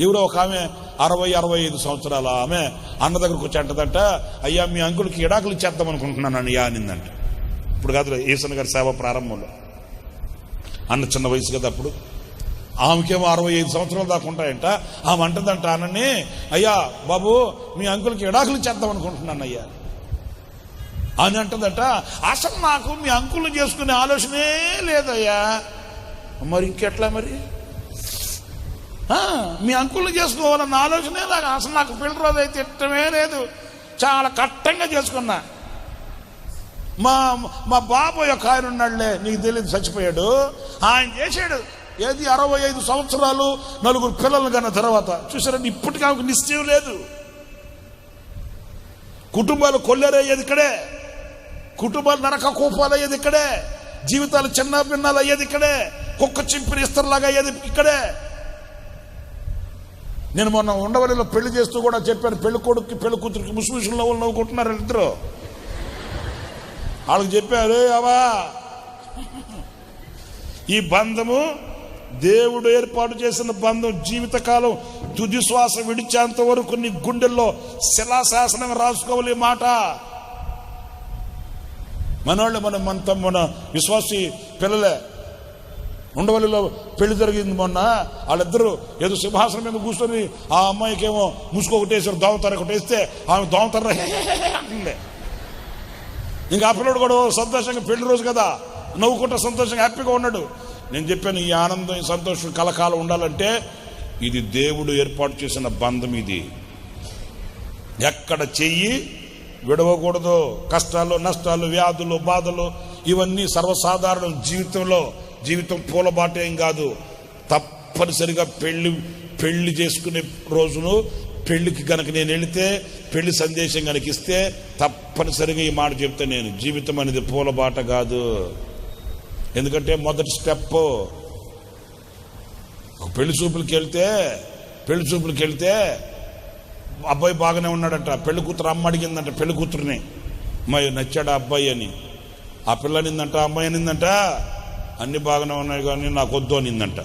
ఎవరో ఒక ఆమె అరవై అరవై ఐదు సంవత్సరాల ఆమె అన్న దగ్గరకు వచ్చి అంటదంట అయ్యా మీ అంకులకి ఇడాకులు ఇచ్చేద్దాం అనుకుంటున్నాను అయ్యా అనిందంట ఇప్పుడు కాదు ఈశ్వర్ గారి సేవ ప్రారంభంలో. అన్న చిన్న వయసు కదా అప్పుడు. ఆమెకేమో అరవై ఐదు సంవత్సరాలు దాకా ఉంటాయంట. ఆమె అంటదంట అన్నని అయ్యా బాబు మీ అంకులకి ఇడాకులు చేద్దాం అనుకుంటున్నాను అయ్యా. అని అంటదంట అసలు నాకు మీ అంకులు చేసుకునే ఆలోచనే లేదయ్యా. మరి ఇంకెట్లా మరి? మీ అంకులు చేసుకోవాలన్న ఆలోచనే నాకు అసలు నాకు పిల్లరోజు అయితే ఇష్టమే లేదు. చాలా కట్టంగా చేసుకున్నా. మా మా బాబు యొక్క ఆయన ఉన్నాడులే నీకు తెలియదు చచ్చిపోయాడు. ఆయన చేశాడు. ఏది అరవై ఐదు సంవత్సరాలు నలుగురు పిల్లలు కన్న తర్వాత. చూసారండి ఇప్పటికీ ఆమెకు నిశ్చయం లేదు. కుటుంబాలు కొల్లరయ్యేది ఇక్కడే. కుటుంబాలు నరక కూపాలు అయ్యేది ఇక్కడే. జీవితాలు చిన్న భిన్నాలు అయ్యేది ఇక్కడే. కుక్క చింపిన ఇస్తరులాగా అయ్యేది ఇక్కడే. నేను మొన్న ఉండవల్లిలో పెళ్ళి చేస్తూ కూడా చెప్పాను పెళ్ళి కొడుకు పెళ్ళి కూతురికి ముసుముసులు నవ్వుకుంటున్నారు ఇద్దరు వాళ్ళకి చెప్పారు అవా ఈ బంధము దేవుడు ఏర్పాటు చేసిన బంధం జీవితకాలం తుది శ్వాస విడిచేంత వరకు నీ గుండెల్లో శిలాశాసనం రాసుకోవాలి మాట. మనోళ్ళు మన మన మన విశ్వాసి పిల్లలే. ఉండవల్లిలో పెళ్ళి జరిగింది మొన్న వాళ్ళిద్దరూ ఏదో సింహాసనం మీద కూర్చొని ఆ అమ్మాయికేమో ముసుగు ఒకటి దోమతర ఒకటి వేస్తే ఆమె దోమతర అంటుండే ఇంకా ఆ పిల్లడు కూడా సంతోషంగా పెళ్ళి రోజు కదా. నవ్వుకుంటా సంతోషంగా హ్యాపీగా ఉన్నాడు. నేను చెప్పాను ఈ ఆనందం ఈ సంతోషం కలకాలం ఉండాలంటే ఇది దేవుడు ఏర్పాటు చేసిన బంధం ఇది. ఎక్కడ చెయ్యి విడవకూడదు. కష్టాలు నష్టాలు వ్యాధులు బాధలు ఇవన్నీ సర్వసాధారణం జీవితంలో జీవితం పూలబాట ఏం కాదు. తప్పనిసరిగా పెళ్ళి పెళ్ళి చేసుకునే రోజును పెళ్ళికి కనుక నేను వెళితే పెళ్ళి సందేశం కనుక ఇస్తే తప్పనిసరిగా ఈ మాట చెప్తే నేను. జీవితం అనేది పూలబాట కాదు. ఎందుకంటే మొదటి స్టెప్. పెళ్ళి చూపులకి వెళ్తే పెళ్ళి చూపులకి వెళ్తే అబ్బాయి బాగానే ఉన్నాడట. పెళ్ళి కూతురు అమ్మ అడిగిందంట పెళ్ళి కూతురుని. అమ్మాయి నచ్చాడు అబ్బాయి అని? ఆ పిల్ల నిందంట అమ్మాయి అనిందంట. అన్ని బాగానే ఉన్నాయి కానీ నాకు వద్దు అనిందంట.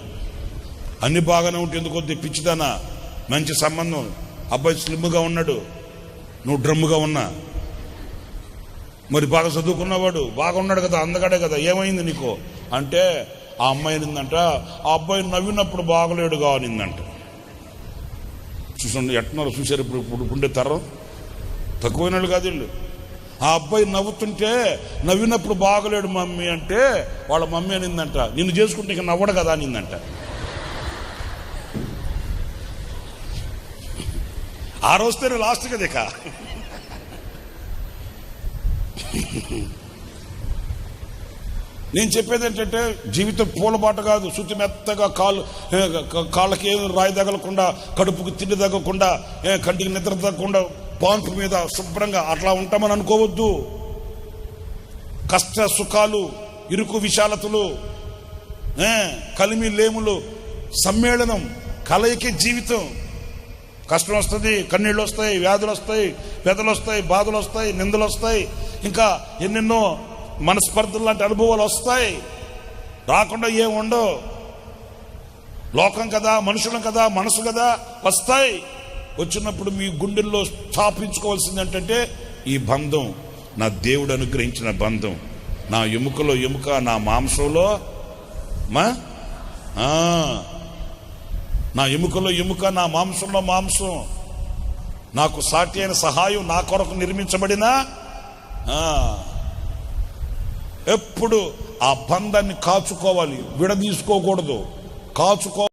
అన్ని బాగానే ఉంటే ఎందుకు వద్దు? పిచ్చిదానా? మంచి సంబంధం. అబ్బాయి స్లిమ్గా ఉన్నాడు. నువ్వు డ్రమ్ముగా ఉన్నా. మరి బాగా చదువుకున్నవాడు బాగా ఉన్నాడు కదా అందగాడే కదా ఏమైంది నీకు? అంటే ఆ అమ్మాయి అనిందంట ఆ అబ్బాయి నవ్వినప్పుడు బాగలేడుగా అనిందంట. చూసండి ఎట్టున్నారు చూశారు ఇప్పుడు ఇప్పుడు ఉండే తరం? తక్కువైన వాళ్ళు కాదు వీళ్ళు. ఆ అబ్బాయి నవ్వుతుంటే నవ్వినప్పుడు బాగలేడు మమ్మీ అంటే వాళ్ళ మమ్మీ అనిందంట నిన్ను చేసుకుంటే ఇక నవ్వడు కదా అనిందంట. ఆ రోజుతోనే లాస్ట్ కదా ఇక నేను చెప్పేది ఏంటంటే జీవితం పూలబాట కాదు శుద్ధి మెత్తగా కాళ్ళు కాళ్ళకి ఏం రాయి తగలకుండా కడుపుకి తిండి తగ్గకుండా కంటికి నిద్ర తగ్గకుండా పాన్పు మీద శుభ్రంగా అట్లా ఉంటామని అనుకోవద్దు. కష్ట సుఖాలు ఇరుకు విశాలతలు కలిమి లేములు సమ్మేళనం కలయికే జీవితం కష్టం వస్తుంది కన్నీళ్ళు వస్తాయి వ్యాధులు వస్తాయి వ్యధలు వస్తాయి బాధలు వస్తాయి నిందలు వస్తాయి. ఇంకా ఎన్నెన్నో మనస్పర్ధలు లాంటి అనుభవాలు వస్తాయి. రాకుండా ఏం ఉండవు. లోకం కదా మనుషులం కదా మనసు కదా వస్తాయి. వచ్చినప్పుడు మీ గుండెల్లో స్థాపించుకోవాల్సింది ఏంటంటే ఈ బంధం. నా దేవుడు అనుగ్రహించిన బంధం. నా ఎముకలో ఎముక నా మాంసంలో మా? నా ఎముకలో ఎముక నా మాంసంలో మాంసం. నాకు సాటి అయిన సహాయం నా కొరకు నిర్మించబడిన? ఎప్పుడు ఆ బంధాన్ని కాచుకోవాలి విడదీసుకోకూడదు. కాచుకో